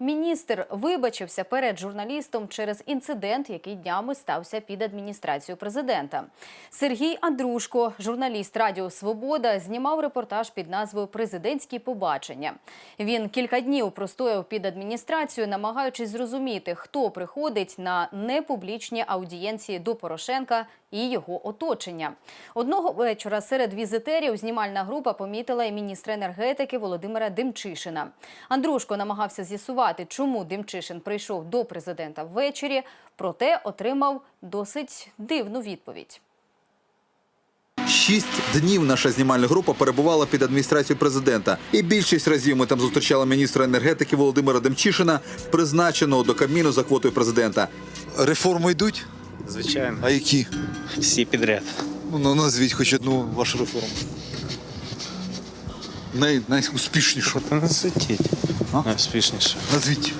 міністр вибачився перед журналістом через інцидент, який днями стався під адміністрацією президента. Сергій Андрушко, журналіст Радіо Свобода, знімав репортаж під назвою Президентські побачення. Він кілька днів простояв під адміністрацією, намагаючись зрозуміти, хто приходить на непублічні аудієнції до Порошенка і його оточення. Одного вечора серед візитерів знімальна група помітила і міністра енергетики Володимира Демчишина. Андрушко намагався з'ясувати, чому Демчишин прийшов до президента ввечері, проте отримав досить дивну відповідь. Шість днів наша знімальна група перебувала під адміністрацією президента, і більшість разів ми там зустрічали міністра енергетики Володимира Демчишина, призначеного до Кабміну за квотою президента. Реформи йдуть? Звичайно, А які? всі підряд. Ну назвіть хоч одну вашу реформу. Най, найуспішнішу. Та не світіть. А? Найуспішніше. Назвіть.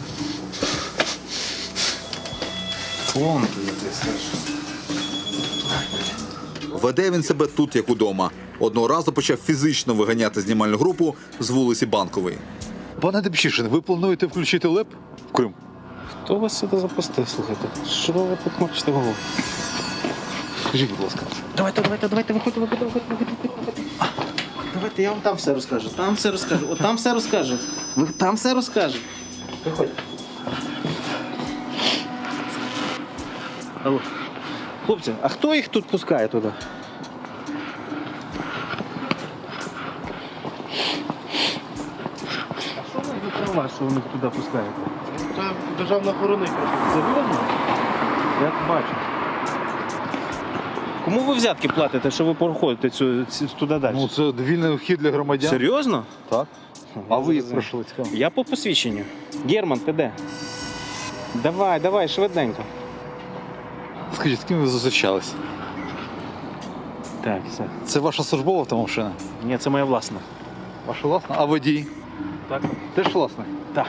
Клон. Веде він себе тут, як удома. Одного разу почав фізично виганяти знімальну групу з вулиці Банкової. Пане Демчишин, ви плануєте включити ЛЕП в Крим? Хто вас сюди запустив, слухайте? Що ви тут мочите голову? Скажіть, будь ласка. Давайте, давайте, давайте, виходьте, виходьте, виходьте, виходьте. Давайте, я вам там все розкажу. Там все розкажу. От там все розкажу. Ви там все розкажу. Виходьте. Алло. Хлопці, а хто їх тут пускає туди? А що ви права, що ви їх туди пускаєте? Це державна охорона. Серйозно? Я бачу. Кому ви взятки платите, що ви проходите цю, цю- туди далі? Ну, це вільний вхід для громадян. Серйозно? Так. А ви як пройшли цікаво? Я по посвідченню. Герман, ти де? Давай, давай, швиденько. Скажіть, з ким ви зустрічались? Так, все. Це ваша службова автомашина? Ні, це моя власна. Ваша власна? А водій? Так. Теж власна? Так.